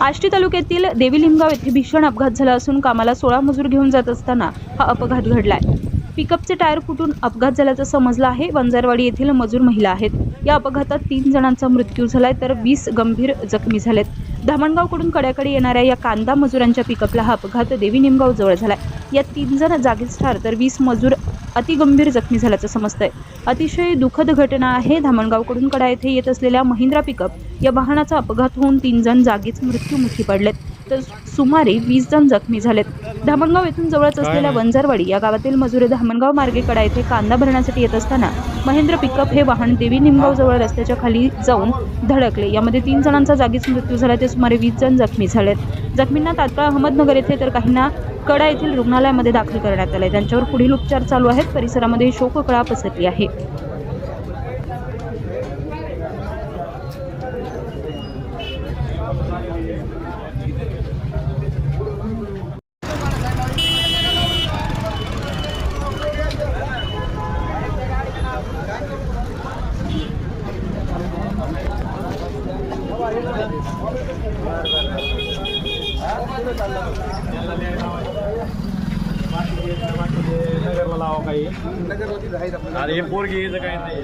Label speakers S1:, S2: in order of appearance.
S1: आष्टी तालुक्यातील देवीलिमगाव येथे भीषण अपघात झाला असून कामाला सोळा मजूर घेऊन जात असताना हा अपघात घडलाय. पिकअपचे टायर फुटून अपघात झाल्याचं समजलं आहे. वंजारवाडी येथील मजूर महिला आहेत. या अपघातात तीन जणांचा मृत्यू झालाय तर वीस गंभीर जखमी झालेत. धामणगावकडून कड्याकडे येणाऱ्या या कांदा मजुरांच्या पिकअपला हा अपघात देवी निमगाव जवळ झालाय. यात तीन जण जागीच ठार तर वीस मजूर अतिगंभीर जखमी झाल्याचं समजतंय. अतिशय दुःखद घटना आहे. धामणगावकडून कडा येथे येत असलेल्या महिंद्रा पिकअप या वाहनाचा अपघात होऊन तीन जण जागीच मृत्यूमुखी पडलेत. तर सुमारे वीस जण जखमी झालेत. धामणगाव येथून जवळच असलेल्या वंजारवाडी या गावातील मजुरे धामणगाव मार्गे कडा येथे कांदा भरण्यासाठी येत असताना महेंद्र पिकअप हे वाहन देवी निमगाव जवळ रस्त्याच्या खाली जाऊन धडकले. यामध्ये तीन जणांचा जागीच मृत्यू झाला. ते सुमारे वीस जण जखमी झालेत. जखमींना तात्काळ अहमदनगर येथे तर काहींना कडा येथील रुग्णालयामध्ये दाखल करण्यात आले त्यांच्यावर पुढील उपचार चालू आहेत. परिसरामध्ये शोककळा पसरली आहे.
S2: नगरला लावा काही अरे हे पोरगी यायचं काय नाही